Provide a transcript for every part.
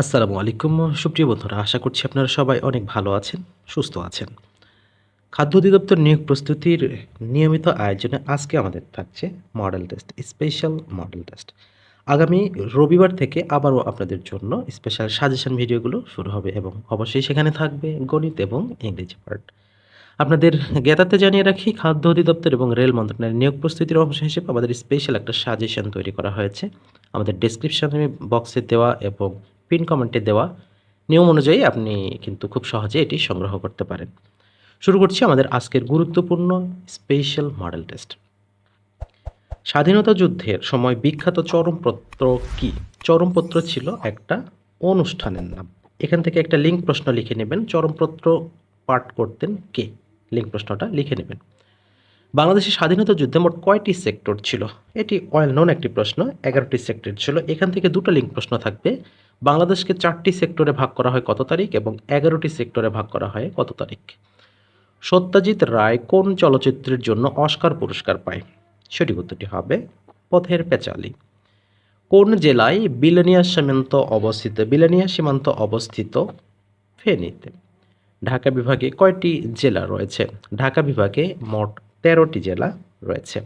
আসসালামু আলাইকুম, সুপ্রিয় বন্ধুরা। আশা করছি আপনারা সবাই অনেক ভালো আছেন, সুস্থ আছেন। খাদ্য অধিদপ্তর নিয়োগ প্রস্তুতির নিয়মিত আয়োজনে আজকে আমাদের থাকছে model test special model test আগামী রবিবার থেকে আবারও আপনাদের জন্য স্পেশাল সাজেশন ভিডিওগুলো শুরু হবে এবং অবশ্যই সেখানে থাকবে গণিত এবং ইংরেজি পার্ট আপনাদের জ্ঞাতার্থে জানিয়ে রাখি, খাদ্য অধিদপ্তর এবং রেল মন্ত্রণালয়ের নিয়োগ প্রস্তুতির অংশ হিসেবে আমাদের স্পেশাল একটা সাজেশন তৈরি করা হয়েছে। আমাদের ডেসক্রিপশনে বক্সে দেওয়া এবং পিন কমেন্টে দেওয়া নিয়ম অনুযায়ী আপনি কিন্তু খুব সহজে এটি সংগ্রহ করতে পারেন। শুরু করছি আমাদের আজকের গুরুত্বপূর্ণ স্পেশাল মডেল টেস্ট। স্বাধীনতা যুদ্ধের সময় বিখ্যাত চরমপত্র কি? চরমপত্র ছিল একটা অনুষ্ঠানের নাম। এখান থেকে একটা লিঙ্ক প্রশ্ন লিখে নেবেন, চরমপত্র পাঠ করতেন কে? লিঙ্ক প্রশ্নটা লিখে নেবেন। বাংলাদেশের স্বাধীনতা যুদ্ধে মোট কয়টি সেক্টর ছিল? এটি ওয়েল নোন একটি প্রশ্ন, এগারোটি সেক্টর ছিল। এখান থেকে দুটো লিঙ্ক প্রশ্ন থাকবে। বাংলাদেশকে চারটি সেক্টরে ভাগ করা হয় কত তারিখ এবং এগারোটি সেক্টরে ভাগ করা হয় কত তারিখ? সত্যজিৎ রায় কোন চলচ্চিত্রের জন্য অস্কার পুরস্কার পায়? সঠিক উত্তরটি হবে পথের পেঁচালি। কোন জেলায় বিলেনিয়া সীমান্ত অবস্থিত, বিলেনিয়া সীমান্ত অবস্থিত? ফেনীতে। ঢাকা বিভাগে কয়টি জেলা রয়েছে? ঢাকা বিভাগে মোট তেরোটি জেলা রয়েছে।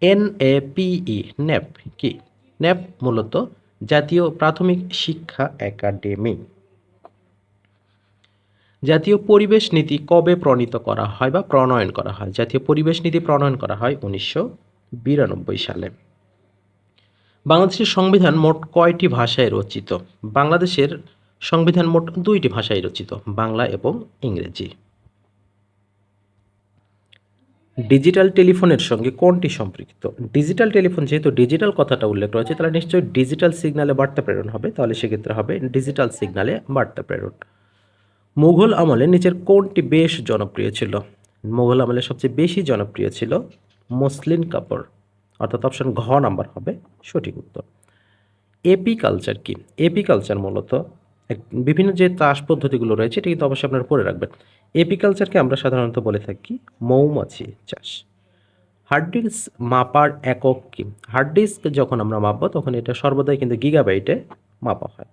এন এ এনএপিই, ন্যাপ কি? ন্যাপ মূলত জাতীয় প্রাথমিক শিক্ষা একাডেমি। জাতীয় পরিবেশ নীতি কবে প্রণীত করা হয় বা প্রণয়ন করা হয়? জাতীয় পরিবেশ নীতি প্রণয়ন করা হয় উনিশশো বিরানব্বই সালে। বাংলাদেশের সংবিধান মোট কয়টি ভাষায় রচিত? বাংলাদেশের সংবিধান মোট দুইটি ভাষায় রচিত, বাংলা এবং ইংরেজি। ডিজিটাল টেলিফোনের সঙ্গে কোনটি সম্পৃক্ত? ডিজিটাল টেলিফোন যেহেতু ডিজিটাল কথাটা উল্লেখ রয়েছে তাহলে নিশ্চয়ই ডিজিটাল সিগনালে বার্তা প্রেরণ হবে, তাহলে সেক্ষেত্রে হবে ডিজিটাল সিগনালে বার্তা প্রেরণ। মুঘল আমলে নিচের কোনটি বেশ জনপ্রিয় ছিল? মুঘল আমলে সবচেয়ে বেশি জনপ্রিয় ছিল মসলিন কাপড়, অর্থাৎ অপশন ঘ নাম্বার হবে সঠিক উত্তর। এপি কালচার কি? এপি কালচার মূলত বিভিন্ন যে চাষ পদ্ধতিগুলো রয়েছে, এটি কিন্তু অবশ্যই আপনারা পড়ে রাখবেন। এপিকালচারকে আমরা সাধারণত বলে থাকি মৌমাছি চাষ। হার্ড ডিস্ক মাপার একক কি? হার্ড ডিস্ক যখন আমরা মাপবো, তখন এটা সর্বদাই কিন্তু গিগাবাইটে মাপা হয়।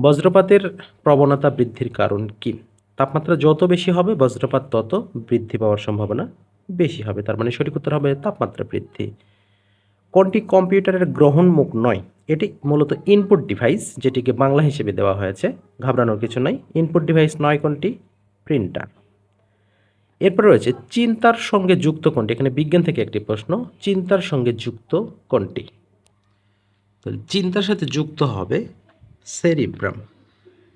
বজ্রপাতের প্রবণতা বৃদ্ধির কারণ কি? তাপমাত্রা যত বেশি হবে, বজ্রপাত তত বৃদ্ধি পাওয়ার সম্ভাবনা বেশি হবে। তার মানে সঠিক উত্তর হবে তাপমাত্রা বৃদ্ধি। কোনটি কম্পিউটারের গ্রহণমুখ নয়। এটি মূলত ইনপুট ডিভাইস যেটিকে বাংলা হিসেবে দেওয়া হয়েছে। ঘাবড়ানোর কিছু নাই। ইনপুট ডিভাইস নয় কোনটি? প্রিন্টার এরপর রয়েছে, চিন্তার সঙ্গে যুক্ত কোনটি? এখানে বিজ্ঞান থেকে একটি প্রশ্ন, চিন্তার সঙ্গে যুক্ত কোনটি? চিন্তার সাথে যুক্ত হবে সেরিব্রাম।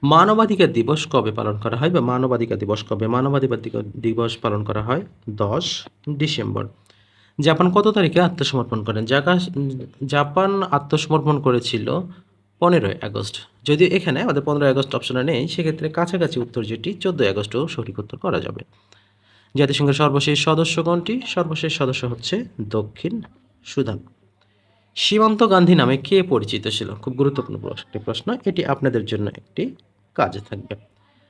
মানবাধিকার দিবস কবে পালন করা হয় বা মানবাধিকার দিবস কবে? মানবাধিকার দিবস পালন করা হয় দশ ডিসেম্বর। জাপান কত তারিখে আত্মসমর্পণ করেন? জাপান আত্মসমর্পণ করেছিল পনেরোই আগস্ট। যদিও এখানে আমাদের পনেরোই আগস্ট অপশনে নেই, সেক্ষেত্রে কাছাকাছি উত্তর যেটি চোদ্দোই আগস্টও সঠিক উত্তর করা যাবে। জাতিসংঘের সর্বশেষ সদস্য কোনটি? সর্বশেষ সদস্য হচ্ছে দক্ষিণ সুদান। সীমান্ত গান্ধী নামে কে পরিচিত ছিল? খুব গুরুত্বপূর্ণ একটি প্রশ্ন, এটি আপনাদের জন্য একটি কাজে থাকবে।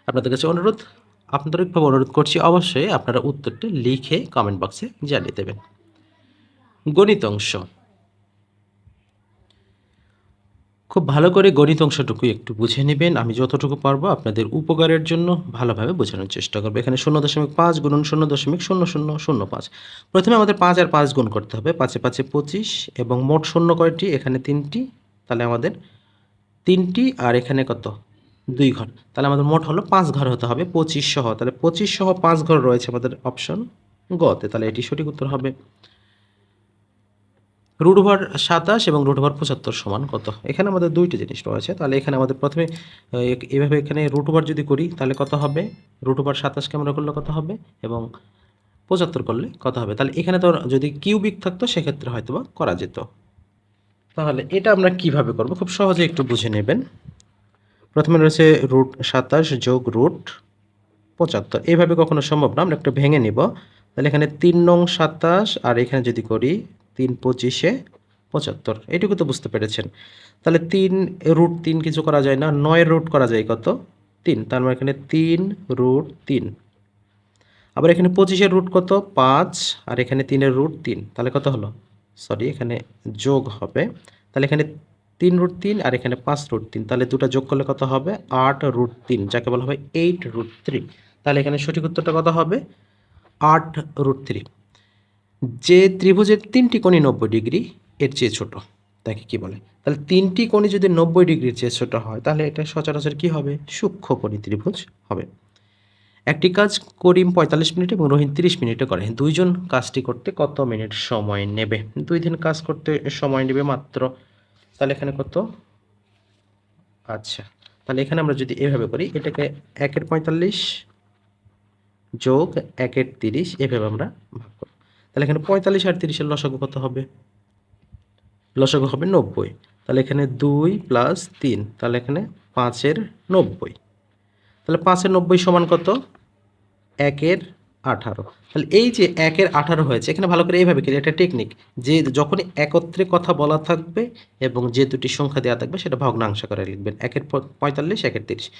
আপনাদের কাছে অনুরোধ, আন্তরিকভাবে অনুরোধ করছি অবশ্যই আপনারা উত্তরটি লিখে কমেন্ট বক্সে জানিয়ে দেবেন। গণিত অংশ। খুব ভালো করে গণিত অংশটুকু একটু বুঝে নেবেন। আমি যতটুকু পারব আপনাদের উপকারের জন্য ভালোভাবে বোঝানোর চেষ্টা করব। এখানে শূন্য দশমিক পাঁচ গুণন শূন্য দশমিক শূন্য শূন্য শূন্য পাঁচ। প্রথমে আমাদের পাঁচ আর পাঁচ গুণ করতে হবে। পাঁচে পাঁচে পঁচিশ এবং মোট শূন্য কয়টি? এখানে তিনটি। তাহলে আমাদের তিনটি আর এখানে কত? দুই ঘর। তাহলে আমাদের মোট হলো পাঁচ ঘর হতে হবে পঁচিশ সহ। তাহলে পঁচিশ সহ পাঁচ ঘর রয়েছে আমাদের অপশন গতে। তাহলে এটি সঠিক উত্তর হবে। রুট ওভার সাতাশ এবং রুট ওভার পঁচাত্তর সমান কত? এখানে আমাদের দুইটি জিনিস রয়েছে। তাহলে এখানে আমাদের প্রথমে এভাবে এখানে রুট ওভার যদি করি, তাহলে কত হবে? রুট ওভার সাতাশকে আমরা করলে কত হবে? এবং পঁচাত্তর করলে কত হবে? তাহলে এখানে তো যদি কিউবিক থাকতো, সেক্ষেত্রে হয়তো বা করা যেত। তাহলে এটা আমরা কীভাবে করব? খুব সহজে একটু বুঝে নেবেন। প্রথমে রয়েছে রুট সাতাশ যোগ রুট পঁচাত্তর। এইভাবে কখনো সম্ভব না, আমরা একটু ভেঙে নিব। তাহলে এখানে তিন নং সাতাশ, আর এখানে যদি করি তিন পঁচিশে পঁচাত্তর। এটুকু তো বুঝতে পেরেছেন। তাহলে তিন রুট তিন কিছু করা যায় না নয়ের রুট করা যায় কত? তিন। তার মানে এখানে তিন রুট তিন। আবার এখানে পঁচিশের রুট কত? পাঁচ। আর এখানে তিনের রুট তিন। তাহলে কত হলো? সরি, এখানে যোগ হবে। তাহলে এখানে তিন রুট তিন আর এখানে পাঁচ রুট তিন। তাহলে দুটো যোগ করলে কত হবে? আট রুট তিন, যাকে বলা হবে এইট রুট থ্রি তাহলে এখানে সঠিক উত্তরটা কত হবে? আট রুট থ্রি যে ত্রিভুজের তিনটি কোণই নব্বই ডিগ্রি, এর চেয়ে ছোট। তাকে কি বলে? তাহলে তিনটি কোণই যদি নব্বই ডিগ্রির চেয়ে ছোট হয়, তাহলে এটা সচরাচর কি হবে? সূক্ষ্ম কোণী ত্রিভুজ হবে। একটি কাজ করিম পঁয়তাল্লিশ মিনিট এবং রোহিত তিরিশ মিনিটে করে দুইজন কাজটি করতে কত মিনিট সময় নেবে? দুই দিন কাজ করতে সময় নেবে মাত্র, তাহলে এখানে কত? আচ্ছা তাহলে এখানে আমরা যদি এভাবে করি, এটাকে একের পঁয়তাল্লিশ যোগ একের তিরিশ, এভাবে আমরা ভাগ করব। তাহলে এখানে পঁয়তাল্লিশ আর তিরিশের লসাগু কত হবে? লসাগু হবে নব্বই। তাহলে এখানে দুই প্লাস তিন, তাহলে এখানে পাঁচের নব্বই। তাহলে পাঁচের নব্বই সমান কত? একের আঠারো। তাহলে এই যে একের আঠারো হয়েছে, এখানে ভালো করে এইভাবে কি এটা টেকনিক যে যখনই একত্রে কথা বলা থাকবে এবং যে দুটি সংখ্যা দেওয়া থাকবে, সেটা ভগ্নাংশ করে লিখবেন। একের পঁয়তাল্লিশ, একের তিরিশ।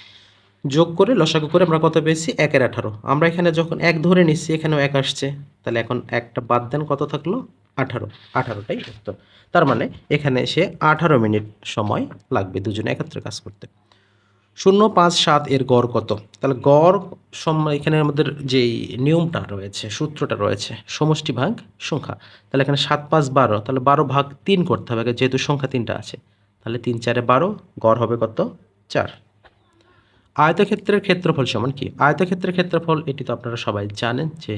যোগ করে লসাগু করে আমরা কত পেয়েছি? একের আঠারো। আমরা এখানে যখন এক ধরে নিচ্ছি, এখানেও এক আসছে। তাহলে এখন একটা বাদ দেন কত থাকল? আঠারো। আঠারোটাই উত্তর। তার মানে এখানে সে আঠারো মিনিট সময় লাগবে দুজনে একত্রে কাজ করতে। শূন্য পাঁচ সাত এর গড় কত? তাহলে গড় সম- এখানে আমাদের যেই নিয়মটা রয়েছে, সূত্রটা রয়েছে, সমষ্টি ভাগ সংখ্যা। তাহলে এখানে সাত পাঁচ বারো, তাহলে বারো ভাগ তিন করতে হবে। যেহেতু সংখ্যা তিনটা আছে, তাহলে তিন চারে বারো, গড় হবে কত? চার। আয়তক্ষেত্রের ক্ষেত্রফল সমান কি? আয়তক্ষেত্রের ক্ষেত্রফল, এটি তো আপনারা সবাই জানেন যে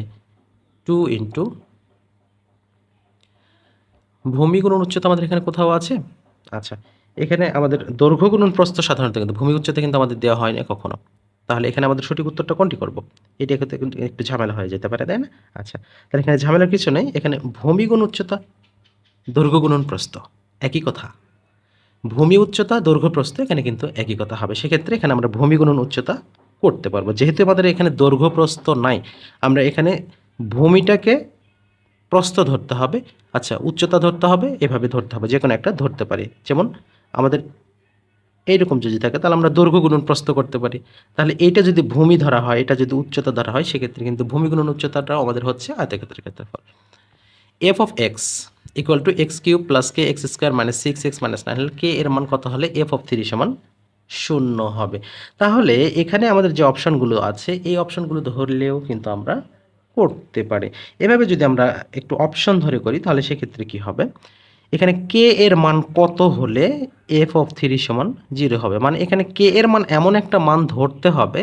টু ইন্টু ভূমি গুণন উচ্চতা আমাদের এখানে কোথাও আছে? আচ্ছা এখানে আমাদের দৈর্ঘ্য গুণন প্রস্থ সাধারণত কিন্তু ভূমি উচ্চতা কিন্তু আমাদের দেওয়া হয় না কখনো। তাহলে এখানে আমাদের সঠিক উত্তরটা কোনটি করব? এটি ক্ষেত্রে কিন্তু একটু ঝামেলা হয়ে যেতে পারে, তাই না? আচ্ছা তাহলে এখানে ঝামেলার কিছু নেই, এখানে ভূমি গুণ উচ্চতা, দৈর্ঘ্য গুণন একই কথা। ভূমি উচ্চতা, দৈর্ঘ্য প্রস্থ, এখানে কিন্তু একই কথা হবে। সেক্ষেত্রে এখানে আমরা ভূমি গুণন উচ্চতা করতে পারব। যেহেতু আমাদের এখানে দৈর্ঘ্য প্রস্থ নাই, আমরা এখানে ভূমিটাকে প্রস্থ ধরতে হবে। আচ্ছা উচ্চতা ধরতে হবে, এভাবে ধরতে হবে যে কোনো একটা ধরতে পারি। যেমন আমাদের এইরকম যদি থাকে, তাহলে আমরা দৈর্ঘ্য গুণন প্রস্থ করতে পারি। তাহলে এইটা যদি ভূমি ধরা হয়, এটা যদি উচ্চতা ধরা হয়, সেক্ষেত্রে কিন্তু ভূমি গুণন উচ্চতাটাও আমাদের হচ্ছে আয়তক্ষেত্রের ক্ষেত্রফল। F of x equal to x cube plus k x square minus six x minus nine হলে কে এর মান কত হলে? এফ অফ থ্রি সমান শূন্য হবে। তাহলে এখানে আমাদের যে অপশানগুলো আছে, এই অপশানগুলো ধরলেও কিন্তু আমরা করতে পারি। এভাবে যদি আমরা একটু অপশন ধরে করি, তাহলে সেক্ষেত্রে কি হবে? এখানে কে এর মান কত হলে এফ অফ থ্রি সমান জিরো হবে? মানে এখানে কে এর মান এমন একটা মান ধরতে হবে,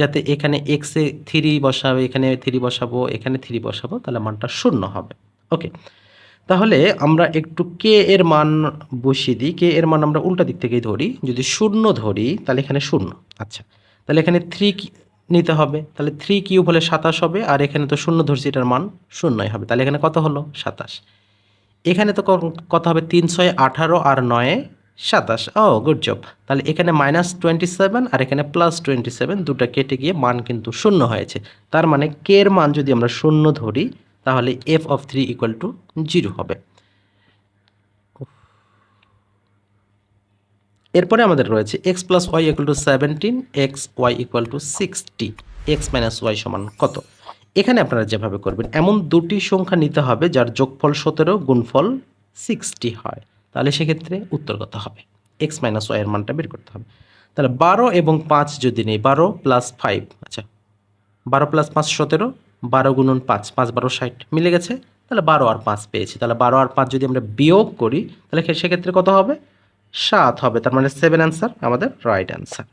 যাতে এখানে এক্সে থ্রি বসাবো, এখানে থ্রি বসাবো, এখানে থ্রি বসাবো, তাহলে মানটা শূন্য হবে। ওকে তাহলে আমরা একটু কে এর মান বসিয়ে দিই, কে এর মান আমরা উল্টা দিক থেকেই ধরি। যদি শূন্য ধরি, তাহলে এখানে শূন্য। আচ্ছা তাহলে এখানে থ্রি নিতে হবে? তাহলে থ্রি কিউব হলে সাতাশ হবে, আর এখানে তো শূন্য ধরছি, এটার মান শূন্যই হবে। তাহলে এখানে কত হলো? সাতাশ। এখানে তো কত হবে? তিন, ছয়, আঠারো, আর নয়ে, সাতাশ। ও গুড জব তাহলে এখানে মাইনাস টোয়েন্টি সেভেন আর এখানে প্লাস টোয়েন্টি সেভেন দুটো কেটে গিয়ে মান কিন্তু শূন্য হয়েছে। তার মানে কে এর মান যদি আমরা শূন্য ধরি তাহলে f of three equal to zero হবে। এরপরে আমাদের রয়েছে x plus y equal to seventeen x y equal to sixty x minus y সমান কত? এখানে আপনারা যেভাবে করবেন, এমন দুটি সংখ্যা নিতে হবে যার যোগফল সতেরো, গুণফল সিক্সটি হয়। তাহলে সেক্ষেত্রে উত্তর কত হবে? এক্স মাইনাস ওয়াই এর মানটা বের করতে হবে। তাহলে বারো এবং পাঁচ যদি নেই, বারো প্লাস ফাইভ আচ্ছা বারো প্লাস পাঁচ সতেরো বারো গুণন পাঁচ পাঁচ বারো ষাট মিলে গেছে, তাহলে বারো আর পাঁচ পেয়েছি। তাহলে বারো আর পাঁচ যদি আমরা বিয়োগ করি, তাহলে সেক্ষেত্রে কত হবে? সাত হবে, তার মানে সেভেন অ্যান্সার আমাদের রাইট অ্যান্সার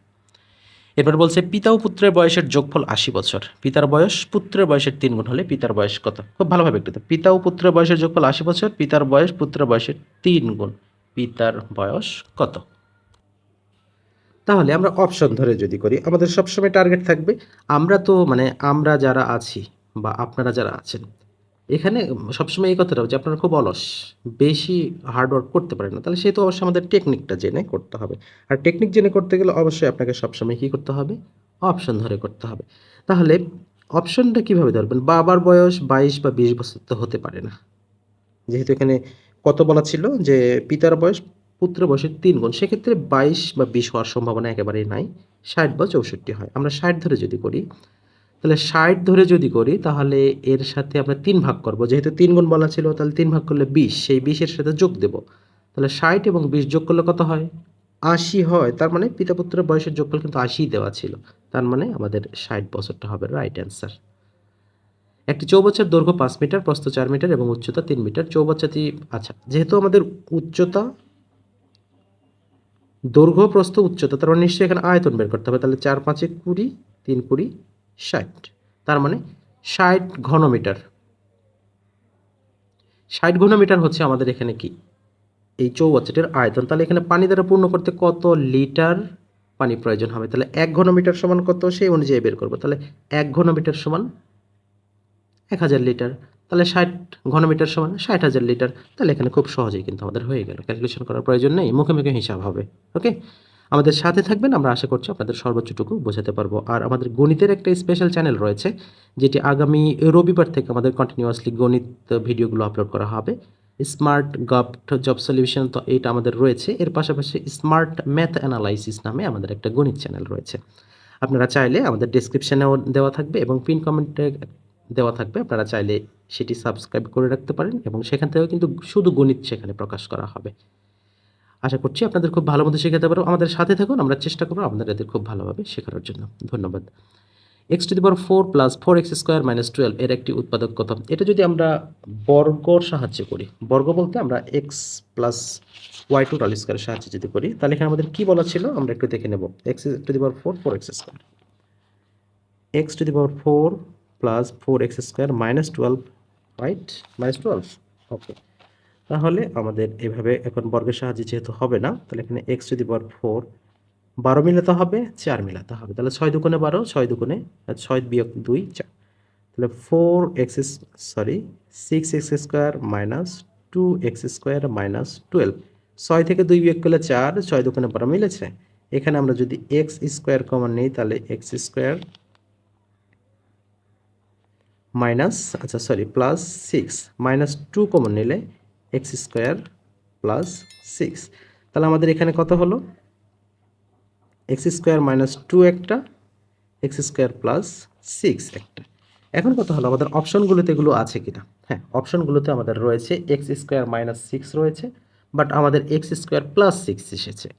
এরপর বলছে, পিতা ও পুত্রের বয়সের যোগফল আশি বছর। পিতার বয়স, পুত্রের বয়সের তিন গুণ হলে পিতার বয়স কত? খুব ভালোভাবে একটু। পিতা ও পুত্রের বয়সের যোগফল আশি বছর, পিতার বয়স, পুত্রের বয়সের তিন গুণ। পিতার বয়স কত? তাহলে আমরা অপশন ধরে যদি করি, আমাদের সবসময় টার্গেট থাকবে, আমরা তো মানে আমরা যারা আছি বা আপনারা যারা আছেন, এখানে সবসময় এই কথাটা যে আপনারা খুব অলস, বেশি হার্ডওয়ার্ক করতে পারেন না। তাহলে সেহেতু অবশ্যই আমাদের টেকনিকটা জেনে করতে হবে। আর টেকনিক জেনে করতে গেলে অবশ্যই আপনাকে সবসময় কী করতে হবে? অপশন ধরে করতে হবে। তাহলে অপশনটা কীভাবে ধরবেন? বাবার বয়স বাইশ বা বিশ বছর তো হতে পারে না। যেহেতু এখানে কত বলা ছিল যে পিতার বয়স পুত্র বয়সের তিন গুণ, সেক্ষেত্রে বাইশ বা বিশ হওয়ার সম্ভাবনা একেবারেই নাই। ষাট বা চৌষট্টি হয়। আমরা ষাট ধরে যদি করি তাহলে ষাট ধরে যদি করি, তাহলে এর সাথে আমরা তিন ভাগ করব। যেহেতু তিন গুণ বলা ছিল, তাহলে তিন ভাগ করলে বিশ, সেই বিশের সাথে যোগ দেব। তাহলে ষাট এবং বিশ যোগ করলে কত হয়? আশি হয়। তার মানে পিতা পুত্রের বয়সের যোগফল কিন্তু আশি দেওয়া ছিল। তার মানে আমাদের ষাট বছরটা হবে রাইট অ্যান্সার একটি চৌবাচ্চার দৈর্ঘ্য পাঁচ মিটার, প্রস্থ চার মিটার এবং উচ্চতা তিন মিটার। চৌবাচ্চাটি আচ্ছা যেহেতু আমাদের উচ্চতা, দৈর্ঘ্য, প্রস্থ, উচ্চতা, তার মানে নিশ্চয়ই এখানে আয়তন বের করতে হবে। তাহলে চার পাঁচে কুড়ি, তিন কুড়ি ষাট। তার মানে ষাট ঘনমিটার। ষাট ঘনমিটার হচ্ছে আমাদের এখানে কি? এই চৌবাচ্চাটির আয়তন। তাহলে এখানে পানি দ্বারা পূর্ণ করতে কত লিটার পানি প্রয়োজন হবে? তাহলে এক ঘনমিটার সমান কত? সেই অনুযায়ী বের করব। তাহলে এক ঘনমিটার সমান এক হাজার লিটার। তাহলে ষাট ঘনমিটার সমান ষাট হাজার লিটার। তাহলে এখানে খুব সহজেই কিন্তু আমাদের হয়ে গেল। ক্যালকুলেশন করার প্রয়োজন নেই। মুখে মুখে হিসাব হবে। ওকে? আমাদের সাথে থাকবেন, আমরা আশা করছি আপনাদের সর্বোচ্চটুকু বোঝাতে পারব। আর আমাদের গণিতের একটা স্পেশাল চ্যানেল রয়েছে, যেটি আগামী রবিবার থেকে আমাদের কন্টিনিউয়াসলি গণিত ভিডিওগুলো আপলোড করা হবে। স্মার্ট গভট জব সলিউশন তো এইটা আমাদের রয়েছে। এর পাশাপাশি স্মার্ট ম্যাথ অ্যানালাইসিস নামে আমাদের একটা গণিত চ্যানেল রয়েছে। আপনারা চাইলে আমাদের ডিসক্রিপশানেও দেওয়া থাকবে এবং পিন কমেন্টে দেওয়া থাকবে। আপনারা চাইলে সেটি সাবস্ক্রাইব করে রাখতে পারেন এবং সেখান থেকেও কিন্তু শুধু গণিত সেখানে প্রকাশ করা হবে। আশা করছি আপনাদের খুব ভালো মতো শেখাতে পারব আমাদের সাথে থাকুন, আমরা চেষ্টা করব আপনাদের খুব ভালোভাবে শেখানোর জন্য। ধন্যবাদ। X to the power four plus four x square minus twelve এর একটি উৎপাদক কত? এটা যদি আমরা বর্গর সাহায্যে করি, বর্গ বলতে আমরা এক্স প্লাস ওয়াই টোটাল স্কোয়ারের সাহায্যে যদি করি, তাহলে এখানে আমাদের কী বলা ছিল? আমরা একটু দেখে নেব। X to the power four four x square x to the power four plus four x square minus twelve right minus twelve okay তাহলে আমাদের এভাবে এখন বর্গের সাহায্যে যেহেতু হবে না, তাহলে এখানে x to the power four বারো মিলাতে হবে, চার মিলাতে হবে। তাহলে ছয় দুগুণে বারো, ছয় দুগুণে ছয় বিয়োগ দুই, চার। তাহলে four x sorry six x square minus two x square minus twelve ছয় থেকে দুই বিয়োগ করলে চার, ছয় দুগুণে বারো মিলেছে। এখানে আমরা যদি এক্স স্কোয়ার কমন নিই, তাহলে এক্স স্কোয়ার মাইনাস আচ্ছা sorry plus six minus two common নিলে এক্স স্কোয়ার প্লাস সিক্স। তাহলে আমাদের এখানে কত হলো? এক্স স্কোয়ার মাইনাস টু একটা, এক্স স্কোয়ার প্লাস সিক্স একটা। এখন কত হলো? আমাদের অপশনগুলোতে এগুলো আছে কিনা? হ্যাঁ অপশনগুলোতে আমাদের রয়েছে এক্স স্কোয়ার মাইনাস সিক্স রয়েছে, বাট আমাদের এক্স স্কোয়ার প্লাস সিক্স এসেছে।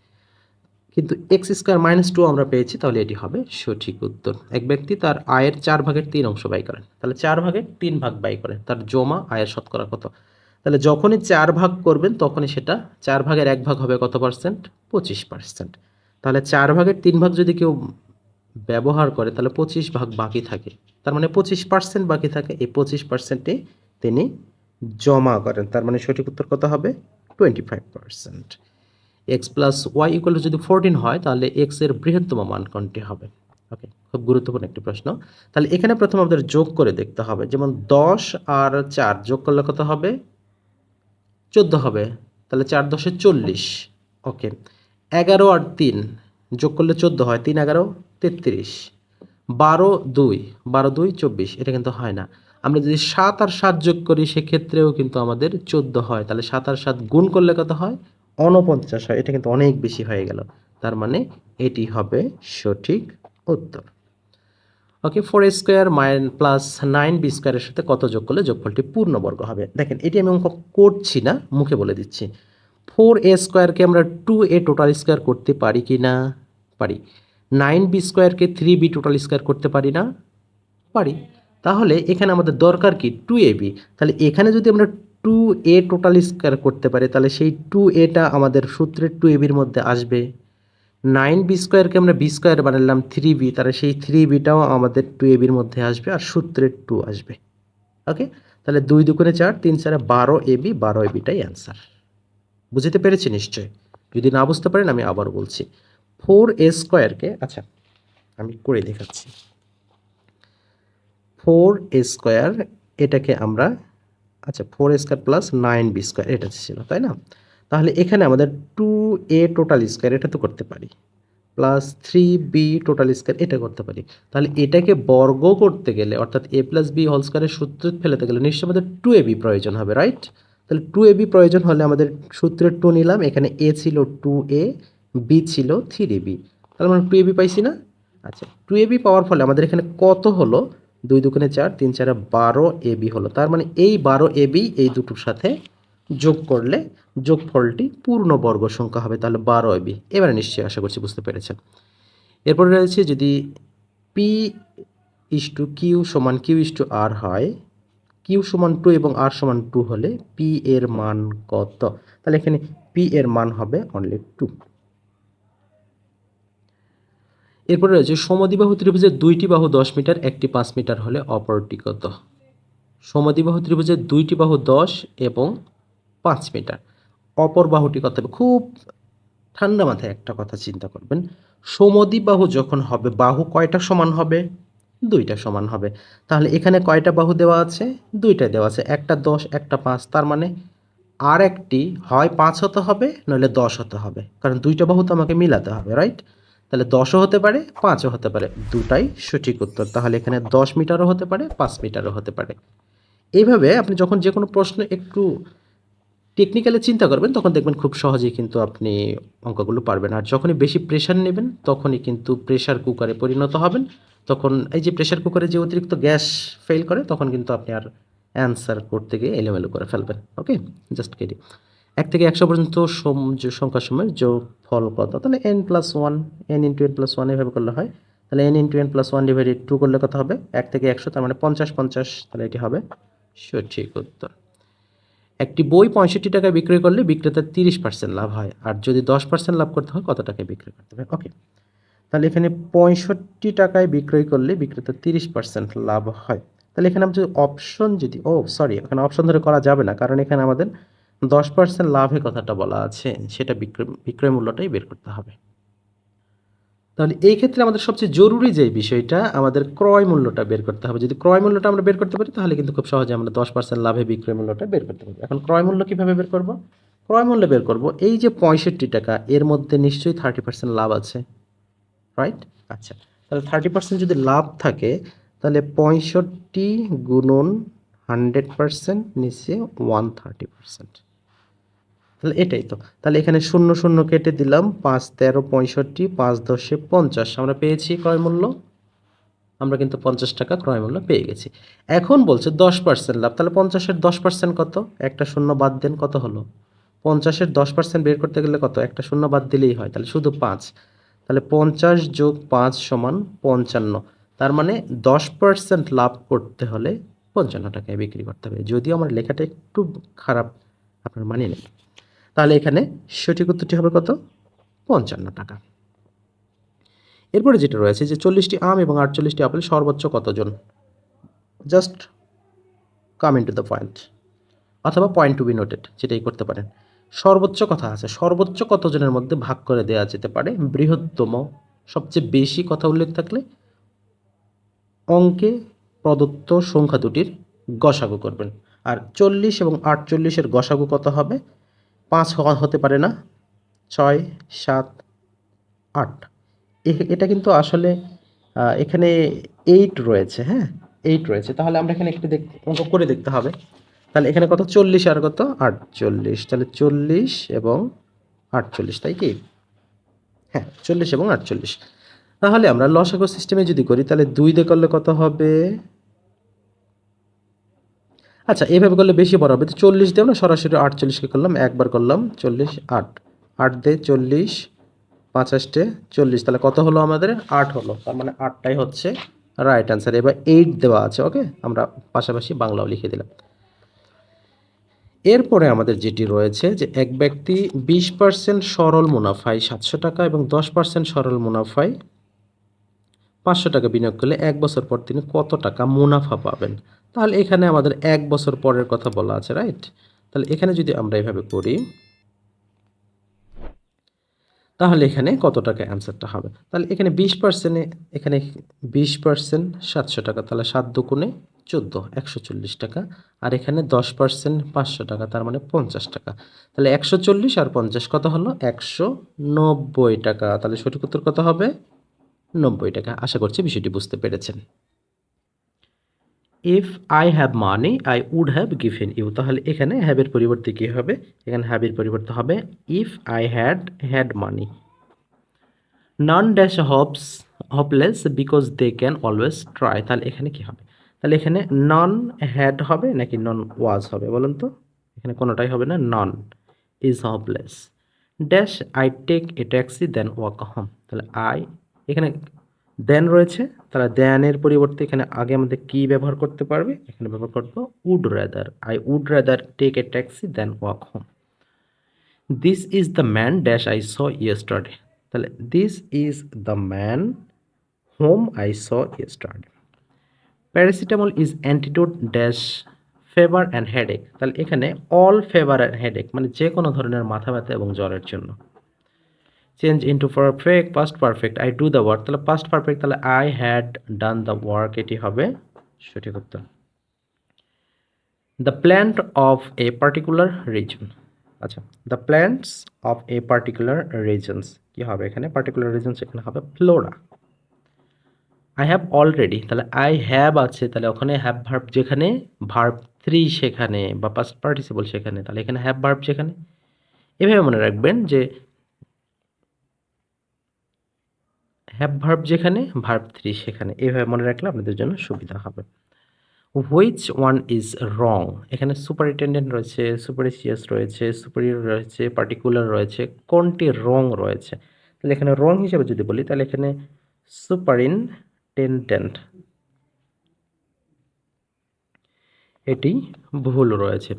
কিন্তু এক্স স্কোয়ার মাইনাস টু আমরা পেয়েছি, তাহলে এটি হবে সঠিক উত্তর। এক ব্যক্তি তার আয়ের চার ভাগের তিন অংশ ব্যয় করেন। তাহলে চার ভাগের তিন ভাগ ব্যয় করেন। তার জমা আয়ের শতকরা কত? তাহলে যখনই চার ভাগ করবেন, তখনই সেটা চার ভাগের এক ভাগ হবে কত পার্সেন্ট পঁচিশ পার্সেন্ট তাহলে চার ভাগের তিন ভাগ যদি কেউ ব্যবহার করে, তাহলে পঁচিশ ভাগ বাকি থাকে। তার মানে পঁচিশ পার্সেন্ট বাকি থাকে, এই পঁচিশ পার্সেন্টে তিনি জমা করেন। তার মানে সঠিক উত্তর কত হবে? Twenty five percent x plus y equal যদি ফোরটিন হয়, তাহলে এক্সের বৃহত্তম মান কোনটি হবে? ওকে খুব গুরুত্বপূর্ণ একটি প্রশ্ন। তাহলে এখানে প্রথম আমাদের যোগ করে দেখতে হবে। যেমন দশ আর চার যোগ করলে কত হবে? চোদ্দ হবে, তাহলে চার দশে চল্লিশ। ওকে, এগারো আর তিন যোগ করলে চোদ্দ হয়, তিন এগারো, তেত্রিশ। বারো দুই বারো দুই, চব্বিশ, এটা কিন্তু হয় না। আমরা যদি সাত আর সাত যোগ করি, সেক্ষেত্রেও কিন্তু আমাদের চোদ্দ হয়, তাহলে সাত আর সাত গুণ করলে কত হয়? অনপঞ্চাশ হয়, এটা কিন্তু অনেক বেশি হয়ে গেল। তার মানে এটি হবে সঠিক উত্তর। Okay four square mine plus nine b স্কোয়ারের সাথে কত যোগ করলে যোগফলটি পূর্ণবর্গ হবে? দেখেন, এটি আমি অঙ্ক করছি না, মুখে বলে দিচ্ছি। ফোর এ স্কোয়ারকে আমরা টু এ টোটাল স্কোয়ার করতে পারি কি না? পারি। নাইন বি স্কোয়ারকে থ্রি বি টোটাল স্কোয়ার করতে পারি না? পারি। তাহলে এখানে আমাদের দরকার কি? টু এ বি তাহলে এখানে যদি আমরা টু এ টোটাল স্কোয়ার করতে পারি, তাহলে সেই টু এটা আমাদের সূত্রের টু এ বির মধ্যে আসবে। নাইন বি স্কোয়ারকে আমরা বি স্কোয়ার বানালাম থ্রি বি, তাহলে সেই থ্রি বিটাও আমাদের টু এ বির মধ্যে আসবে আর সূত্রের টু আসবে। ওকে? তাহলে দুই দুগুণে চার, তিন চারে বারো এ বি, বারো এ বিটাই অ্যান্সার। বুঝতে পেরেছি নিশ্চয় যদি না বুঝতে পারেন, আমি আবার বলছি। ফোর এ স্কোয়ারকে আচ্ছা আমি করে দেখাচ্ছি। ফোর এ স্কোয়ার, এটাকে আমরা আচ্ছা four a square plus nine b square, এটা ছিল, তাই না? তাহলে এখানে আমাদের টু এ টোটাল স্কোয়ার এটা তো করতে পারি। Plus three b total square এটা করতে পারি। তাহলে এটাকে বর্গ করতে গেলে, অর্থাৎ এ প্লাস বি হোল স্কোয়ারের সূত্র ফেলাতে গেলে নিশ্চয়ই আমাদের টু এ বি প্রয়োজন হবে রাইট তাহলে টু এ বি প্রয়োজন হলে আমাদের সূত্রের টু নিলাম, এখানে এ ছিল টু এ বি ছিল থ্রি বি তাহলে আমরা টু এ বি পাইছি না? আচ্ছা টু এ বি পাওয়ার ফলে আমাদের এখানে কত হলো? দুই দুগুণে চার, তিন চারে বারো এ বি হলো। তার মানে এই বারো এ বি এই দুটোর সাথে যোগ করলে যোগফলটি পূর্ণ বর্গ সংখ্যা হবে, তাহলে বারো এবি এবারে নিশ্চয়ই আশা করছি বুঝতে পেরেছেন। এরপরে রয়েছে যদি পি ইস টু কিউ সমান কিউ ইস টু আর হয় কিউ সমান টু এবং আর সমান টু হলে পি এর মান কত? তাহলে এখানে পি এর মান হবে অনলি টু এরপরে রয়েছে সমদ্বিবাহু ত্রিভুজের দুইটি বাহু দশ মিটার, একটি পাঁচ মিটার হলে অপরটি কত? সমদ্বিবাহু ত্রিভুজের দুইটি বাহু দশ এবং পাঁচ মিটার। অপর বাহুটি কত হবে, খুব ঠান্ডা মাথায় একটা কথা চিন্তা করবেন সমদ্বিবাহু যখন হবে, বাহু কয়টা সমান হবে? দুইটা সমান হবে। তাহলে এখানে কয়টা বাহু দেওয়া আছে? দুইটা দেওয়া আছে, একটা দশ, একটা পাঁচ, তার মানে আর একটি হয় পাঁচ হতে হবে, নইলে দশ হতে হবে, কারণ দুইটা বাহু তো আমাকে মিলাতে হবে রাইট তাহলে দশও হতে পারে, পাঁচও হতে পারে, দুটাই সঠিক উত্তর। তাহলে এখানে দশ মিটারও হতে পারে, পাঁচ মিটারও হতে পারে। এইভাবে আপনি যখন যে কোনো প্রশ্ন একটু টেকনিক্যালি চিন্তা করবেন, তখন দেখবেন খুব সহজেই কিন্তু আপনি অঙ্কগুলো পারবেন। আর যখনই বেশি প্রেশার নেবেন, তখনই কিন্তু প্রেশার কুকারে পরিণত হবেন। তখন এই যে প্রেশার কুকারে যে অতিরিক্ত গ্যাস ফেল করে, তখন কিন্তু আপনি আর অ্যান্সার করতে গিয়ে এলোমেলো করে ফেলবেন। ওকে জাস্ট কেডি এক থেকে একশো পর্যন্ত সম সংখ্যার সময় যে ফল কত? তাহলে n plus one n into n plus one এভাবে করলে হয়। তাহলে n into n plus one divided two করলে কত হবে? এক থেকে একশো, তার মানে পঞ্চাশ পঞ্চাশ, তাহলে এটি হবে সঠিক উত্তর। একটি বই পঁয়ষট্টি টাকায় বিক্রয় করলে বিক্রেতার তিরিশ পার্সেন্ট লাভ হয়। আর যদি দশ পার্সেন্ট লাভ করতে হয়, কত টাকায় বিক্রয় করতে হবে? ওকে তাহলে এখানে পঁয়ষট্টি টাকায় বিক্রয় করলে বিক্রেতার তিরিশ পার্সেন্ট লাভ হয়। তাহলে এখানে আমি যদি অপশন যদি, ও সরি এখানে অপশন ধরে করা যাবে না, কারণ এখানে আমাদের দশ পার্সেন্ট লাভের কথাটা বলা আছে। সেটা বিক্রয় বিক্রয় মূল্যটাই বের করতে হবে। তাহলে এই ক্ষেত্রে আমাদের সবচেয়ে জরুরি যে বিষয়টা, আমাদের ক্রয় মূল্যটা বের করতে হবে। যদি ক্রয় মূল্যটা আমরা বের করতে পারি, তাহলে কিন্তু খুব সহজে আমরা দশ পার্সেন্ট লাভে বিক্রয় মূল্যটা বের করতে পারব। এখন ক্রয় মূল্য কীভাবে বের করব? ক্রয় মূল্য বের করব। এই যে পঁয়ষট্টি টাকা, এর মধ্যে নিশ্চয়ই থার্টি পার্সেন্ট লাভ আছে। রাইট আচ্ছা। তাহলে থার্টি পার্সেন্ট যদি লাভ থাকে, তাহলে পঁয়ষট্টি গুণন হান্ড্রেড পার্সেন্ট নিচে ওয়ান থার্টি পার্সেন্ট তাহলে এটাই তো। তাহলে এখানে শূন্য শূন্য কেটে দিলাম, পাঁচ তেরো পঁয়ষট্টি, পাঁচ দশে পঞ্চাশ। আমরা পেয়েছি ক্রয় মূল্য? আমরা কিন্তু পঞ্চাশ টাকা ক্রয় মূল্য পেয়ে গেছি। এখন বলছে দশ পার্সেন্ট লাভ। তাহলে পঞ্চাশের দশ পার্সেন্ট কত? একটা শূন্য বাদ দেন, কত হলো? পঞ্চাশের দশ পার্সেন্ট বের করতে গেলে কত? একটা শূন্য বাদ দিলেই হয়, তাহলে শুধু পাঁচ। তাহলে পঞ্চাশ যোগ পাঁচ সমান পঞ্চান্ন। তার মানে দশ পার্সেন্ট লাভ করতে হলে পঞ্চান্ন টাকায় বিক্রি করতে হবে। যদিও আমার লেখাটা একটু খারাপ, আপনার মানিয়ে নেই তাহলে এখানে সঠিক উত্তরটি হবে কত? পঞ্চান্ন টাকা। এরপরে যেটা রয়েছে যে চল্লিশটি আম এবং আটচল্লিশটি আপেল সর্বোচ্চ কতজন? Just come to the point অথবা পয়েন্ট টু বি নোটেড যেটাই করতে পারেন। সর্বোচ্চ কথা আছে। সর্বোচ্চ কতজনের মধ্যে ভাগ করে দেওয়া যেতে পারে? বৃহত্তম, সবচেয়ে বেশি কথা উল্লেখ থাকলে অঙ্কে প্রদত্ত সংখ্যা দুটির গসাগু করবেন। আর চল্লিশ এবং আটচল্লিশের গসাগু কত হবে? পাঁচ হতে পারে না। ছয়, সাত, আট। এটা কিন্তু আসলে এখানে এইট রয়েছে হ্যাঁ? এইট রয়েছে। তাহলে আমরা এখানে একটু দেখ, অঙ্ক করে দেখতে হবে। তাহলে এখানে কত? চল্লিশ আর কত? আটচল্লিশ। তাহলে চল্লিশ এবং আটচল্লিশ, তাই কি? হ্যাঁ চল্লিশ এবং আটচল্লিশ। তাহলে আমরা লসাগু সিস্টেমে যদি করি, তাহলে দুই দিয়ে করলে কত হবে? আচ্ছা এইভাবে করলে বেশি বড় হবে। তো চল্লিশ দেও না সরাসরি আটচল্লিশকে করলাম, একবার করলাম, চল্লিশ, আট। আট দে চল্লিশ পাঁচাশটে চল্লিশ। তাহলে কত হলো আমাদের? আট হলো। তার মানে আটটাই হচ্ছে রাইট অ্যান্সার এবার এইট দেওয়া আছে ওকে আমরা পাশাপাশি বাংলাও লিখে দিলাম। এরপরে আমাদের যেটি রয়েছে যে এক ব্যক্তি বিশ পার্সেন্ট সরল মুনাফায় সাতশো টাকা এবং দশ পার্সেন্ট সরল মুনাফায় পাঁচশো টাকা বিনিয়োগ করলে এক বছর পর তিনি কত টাকা মুনাফা পাবেন? তাহলে এখানে আমাদের এক বছর পরের কথা বলা আছে রাইট তাহলে এখানে যদি আমরা এভাবে করি, তাহলে এখানে কত টাকা অ্যান্সারটা হবে? তাহলে এখানে বিশ পার্সেন্টে এখানে বিশ পার্সেন্ট সাতশো টাকা, তাহলে সাত দুগুণে চোদ্দ, একশো চল্লিশ টাকা। আর এখানে দশ পার্সেন্ট পাঁচশো টাকা, তার মানে পঞ্চাশ টাকা। তাহলে একশো চল্লিশ আর পঞ্চাশ কত হলো? একশো নব্বই টাকা। তাহলে সঠিক উত্তর কত হবে? নব্বই টাকা। আশা করছি বিষয়টি বুঝতে পেরেছেন। If I have money I would have given you তাহলে এখানে হ্যাবের পরিবর্তে কী হবে? এখানে হ্যাবের পরিবর্তে হবে if I had had money none dash hops hopeless because they can always try তাহলে এখানে কি হবে? তাহলে এখানে নন হ্যাড হবে নাকি নন ওয়াজ হবে? বলুন তো। এখানে কোনোটাই হবে না none is hopeless dash I take a taxi then walk home তাহলে আই এখানে দেন রয়েছে। তাহলে দেনের পরিবর্তে এখানে আগে আমাদের কি ব্যবহার করতে পারবে? এখানে ব্যবহার করব would rather I would rather take a taxi then walk home this is the man dash I saw yesterday তাহলে this is the man whom I saw yesterday paracetamol is antidote dash fever and headache তাহলে এখানে all favour and headache মানে যে কোনো ধরনের মাথা ব্যথা এবং জ্বরের জন্য। Change into perfect past perfect I do the work তাহলে পাস্ট পারফেক্ট তাহলে I had done the work এটি হবে সঠিক উত্তর। The plant of a particular reason আচ্ছা the plants of a particular reasons কী হবে এখানে? পার্টিকুলার রিজনস এখানে হবে ফ্লোরা আই হ্যাভ অলরেডি তাহলে আই হ্যাভ আছে, তাহলে ওখানে হ্যাভ ভার্ব যেখানে ভার্ব থ্রি সেখানে, বা পাস্ট পার্টিসিপল সেখানে, তাহলে এখানে হ্যাভ ভার্ব সেখানে এভাবে মনে রাখবেন যে হ্যাভ ভার্ব যেখানে ভার্ব থ্রি সেখানে। এভাবে মনে রাখলে আপনাদের জন্য সুবিধা হবে। হুইচ ওয়ান ইজ রং এখানে সুপারিনটেন্ডেন্ট রয়েছে সুপারিসিয়াস রয়েছে সুপারিয়র রয়েছে পার্টিকুলার রয়েছে, কোনটি রং রয়েছে? তাহলে এখানে রং হিসেবে যদি বলি, তাহলে এখানে সুপারিনটেন্ডেন্ট এটি ভুল রয়েছে।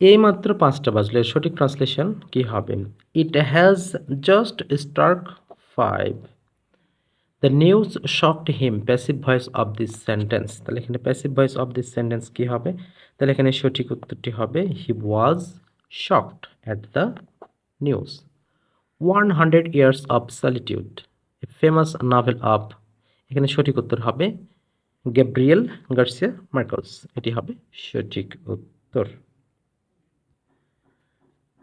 এইমাত্র পাঁচটা বাজলে সঠিক ট্রান্সলেশন কি হবে? It has just struck five the news shocked him passive voice of this sentence তাহলে এখানে passive voice of this sentence কী হবে? তাহলে এখানে সঠিক উত্তরটি হবে he was shocked at the news one hundred years of solitude a famous novel of এখানে সঠিক উত্তর হবে গ্যাব্রিয়েল গার্সিয়া মার্কলস এটি হবে সঠিক উত্তর।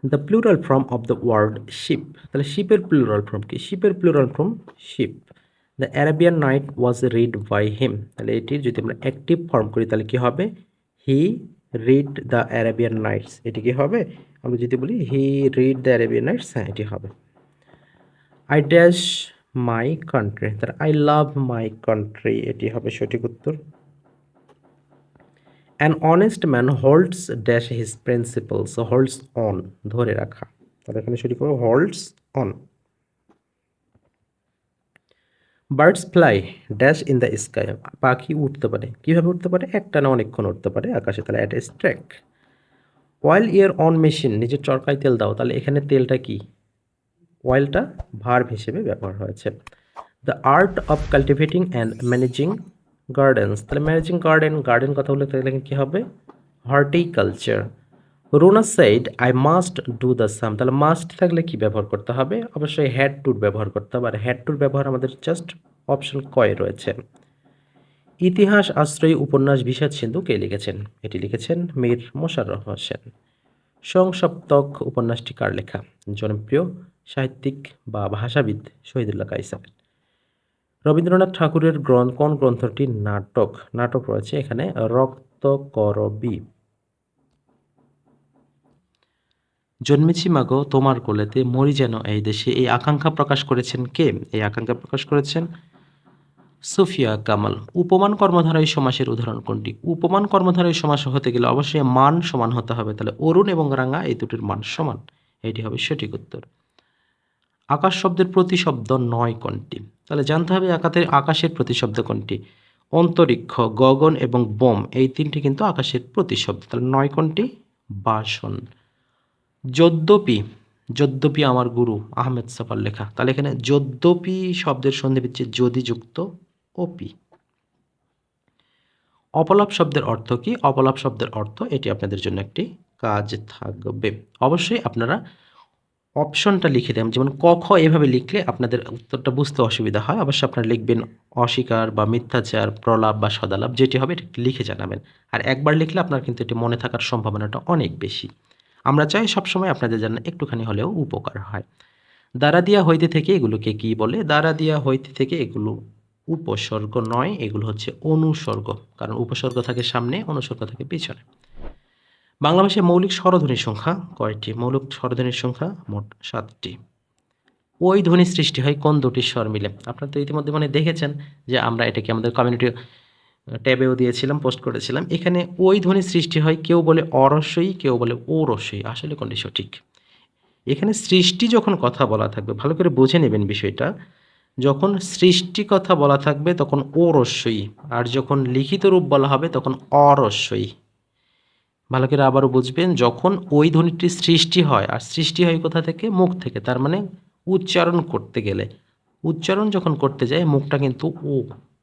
The plural form of the word ship তাহলে শিপের প্লুরাল ফর্ম কি? শিপের plural form ship the Arabian night was read by him তাহলে এটির যদি আমরা অ্যাক্টিভ ফর্ম করি, তাহলে কি হবে? He read the Arabian nights এটি কি হবে? আমরা যদি বলি he read the Arabian nights হ্যাঁ এটি হবে। আই ড্যাশ মাই কান্ট্রি তাহলে আই লাভ মাই কান্ট্রি এটি হবে সঠিক উত্তর। An honest man holds dash his principles holds on ধরে রাখা। তাহলে এখানে সঠিক হবে holds on birds fly dash in the sky পাখি উঠতে পারে। কীভাবে উঠতে পারে? একটা না অনেকক্ষণ উঠতে পারে আকাশে। তাহলে at a track oil your own machine নিজের চরকায় তেল দাও। তাহলে এখানে তেলটা কি? অয়েলটা ভার্ব হিসেবে ব্যবহার হয়েছে। The art of cultivating and managing gardens তাহলে ম্যানেজিং গার্ডেন গার্ডেন কথা বলে তাহলে কী হবে? হর্টিকালচার রোনা side I must do the sum তাহলে মাস্ট থাকলে কি ব্যবহার করতে হবে? অবশ্যই হ্যাড টুর ব্যবহার করতে হবে। আর হ্যাড টুর ব্যবহার আমাদের জাস্ট অপশন কয়ে রয়েছে? ইতিহাস, আশ্রয়ী, উপন্যাস, বিষাদ, সিন্ধু কে লিখেছেন? এটি লিখেছেন মীর মোশাররফ হোসেন। সংসপ্তক উপন্যাসটি কার লেখা? জনপ্রিয় সাহিত্যিক বা ভাষাবিদ শহীদুল্লাহ কাইসার রবীন্দ্রনাথ ঠাকুরের গ্রন্থ, কোন গ্রন্থটি নাটক? নাটক রয়েছে এখানে রক্ত করবি জন্মেছি মাগো, তোমার কোলেতে মরি যেন এই দেশে। এই আকাঙ্ক্ষা প্রকাশ করেছেন কে? এই আকাঙ্ক্ষা প্রকাশ করেছেন সুফিয়া কামাল। উপমান কর্মধারয় সমাসের উদাহরণ কোনটি? উপমান কর্মধারয় সমাস হতে গেলে অবশ্যই মান সমান হতে হবে। তাহলে অরুণ এবং রাঙা এই দুটির মান সমান। এটি হবে সঠিক উত্তর। আকাশ শব্দের প্রতিশব্দ নয় কোনটি? তাহলে জানতে হবে আকাশের আকাশের প্রতিশব্দ কোনটি। অন্তরিক্ষ, গগন এবং বোম, এই তিনটি কিন্তু আকাশের প্রতিশব্দ। তাহলে নয় কোনটি? বাসন। যদ্যপি যদ্যপি আমার গুরু আহমেদ সাফার লেখা। তাহলে এখানে যদ্যপি শব্দের সন্ধি বিচ্ছে যদি যুক্ত ওপি অপলাপ শব্দের অর্থ কি? অপলাপ শব্দের অর্থ এটি আপনাদের জন্য একটি কাজ থাকবে। অবশ্যই আপনারা অপশনটা লিখে দেন, যেমন ক, খ এভাবে লিখলে আপনাদের উত্তরটা বুঝতে অসুবিধা হয়। অবশ্যই আপনারা লিখবেন অস্বীকার বা মিথ্যাচার, প্রলাপ বা সদালাপ, যেটি হবে এটি লিখে জানাবেন। আর একবার লিখলে আপনার কিন্তু এটি মনে থাকার সম্ভাবনাটা অনেক বেশি। আমরা চাই সবসময় আপনাদের যেন একটুখানি হলেও উপকার হয়। দ্বারা দিয়া হইতে থেকে এগুলোকে কি বলে? দ্বারা দিয়া হইতে থেকে এগুলো উপসর্গ নয়, এগুলো হচ্ছে অনুসর্গ। কারণ উপসর্গ থাকে সামনে, অনুসর্গ থাকে পিছনে। বাংলা ভাষায় মৌলিক স্বরধ্বনির সংখ্যা কয়টি? মৌলিক স্বরধ্বনির সংখ্যা মোট সাতটি। ওই ধ্বনি সৃষ্টি হয় কোন দুটি স্বর মিলে? আপনারা তো ইতিমধ্যে মানে দেখেছেন যে আমরা এটাকে আমাদের কমিউনিটি ট্যাবেও দিয়েছিলাম, পোস্ট করেছিলাম। এখানে ওই ধ্বনি সৃষ্টি হয় কেউ বলে অরস্বই কেউ বলে ও রস্বই আসলে কোনটি সঠিক এখানে সৃষ্টি যখন কথা বলা থাকবে, ভালো করে বুঝে নেবেন বিষয়টা, যখন সৃষ্টি কথা বলা থাকবে তখন ও রস্বই আর যখন লিখিত রূপ বলা হবে তখন অরস্বই ভালো করে আবারও বুঝবেন, যখন ওই ধ্বনিটি সৃষ্টি হয়, আর সৃষ্টি হয় কোথা থেকে? মুখ থেকে, তার মানে উচ্চারণ করতে গেলে। উচ্চারণ যখন করতে যায়, মুখটা কিন্তু ও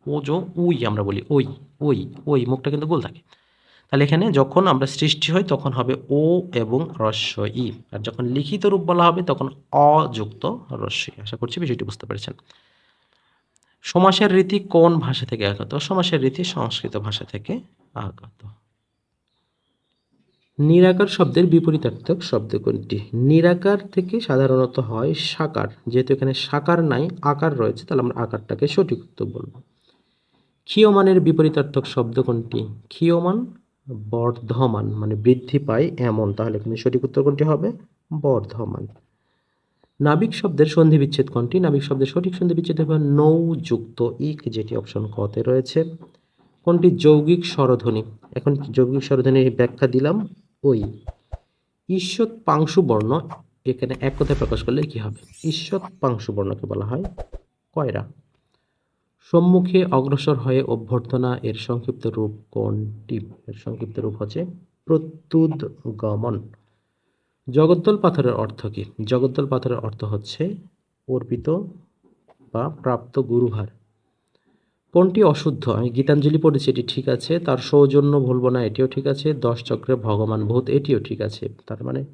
ও যো উই আমরা বলি ওই ওই ওই মুখটা কিন্তু গোল থাকে। তাহলে এখানে যখন আমরা সৃষ্টি হই তখন হবে ও এবং রস্য ই আর যখন লিখিত রূপ বলা হবে তখন অযুক্ত রস্য। আশা করছি বিষয়টি বুঝতে পেরেছেন। সমাসের রীতি কোন ভাষা থেকে আগত? সমাসের রীতি সংস্কৃত ভাষা থেকে আগত। নিরাকার শব্দের বিপরীতার্থক শব্দ কোনটি? নিরাকার থেকে সাধারণত হয় সাকার। যেহেতু এখানে সাকার নাই, আকার রয়েছে, তাহলে আমরা আকারটাকে সঠিক উত্তর বলব। ক্ষীয়মানের বিপরীতার্থক শব্দ কোনটি? ক্ষীয়মান, বর্ধমান মানে বৃদ্ধি পায় এমন। তাহলে এখানে সঠিক উত্তর কোনটি হবে? বর্ধমান। নাবিক শব্দের সন্ধি বিচ্ছেদ কোনটি? নাবিক শব্দের সঠিক সন্ধি বিচ্ছেদ হবে নৌ যুক্ত ইক, যেটি অপশন কতে রয়েছে। কোনটি? যৌগিক স্বরধ্বনি। এখন যৌগিক স্বরধ্বনির ব্যাখ্যা দিলাম? ওই। ঈষৎ পাংশু বর্ণ এখানে এক কথায় প্রকাশ করলে কি হবে? ঈষৎ পাংশু বর্ণকে বলা হয় কয়রা। সম্মুখে অগ্রসর হয়ে অভ্যর্থনা এর সংক্ষিপ্ত রূপ কোনটি? এর সংক্ষিপ্ত রূপ হচ্ছে প্রত্যুদ গমন জগদ্দল পাথরের অর্থ কি? জগদ্দল পাথরের অর্থ হচ্ছে অর্পিত বা প্রাপ্ত গুরুভার। কোনটি অশুদ্ধ? আমি গীতাঞ্জলি পড়েছি, এটি ঠিক আছে। তার সৌজন্য ভুলব না এটিও ঠিক আছে। দশ চক্রে ভগবান ভূত, এটিও ঠিক আছে। তার মানে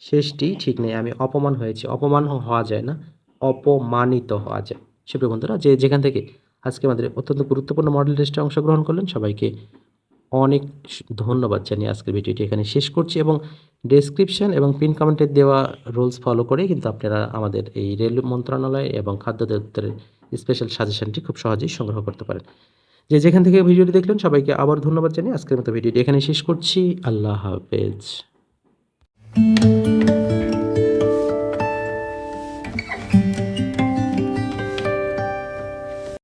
শেষটি ঠিক নেই। আমি অপমান হয়েছি। অপমান হওয়া যায় না, অপমানিত হওয়া যায়। সুপ্রিয় বন্ধুরা, যে যেখান থেকে আজকে আমাদের অত্যন্ত গুরুত্বপূর্ণ মডেল টেস্টে অংশগ্রহণ করলেন। সবাইকে অনেক ধন্যবাদ জানিয়ে আজকের ভিডিওটি এখানে শেষ করছি এবং ডেসক্রিপশন এবং পিন কমেন্টে দেওয়া রুলস ফলো করে কিন্তু আপনারা আমাদের এই রেল মন্ত্রণালয় এবং খাদ্য দপ্তরের স্পেশাল সাজেশনটি খুব সহজেই সংগ্রহ করতে পারেন। যে যেখান থেকে ভিডিওটি দেখলেন, সবাইকে আবার ধন্যবাদ জানিয়ে আজকের মতো ভিডিওটি এখানে শেষ করছি। আল্লাহ হাফেজ।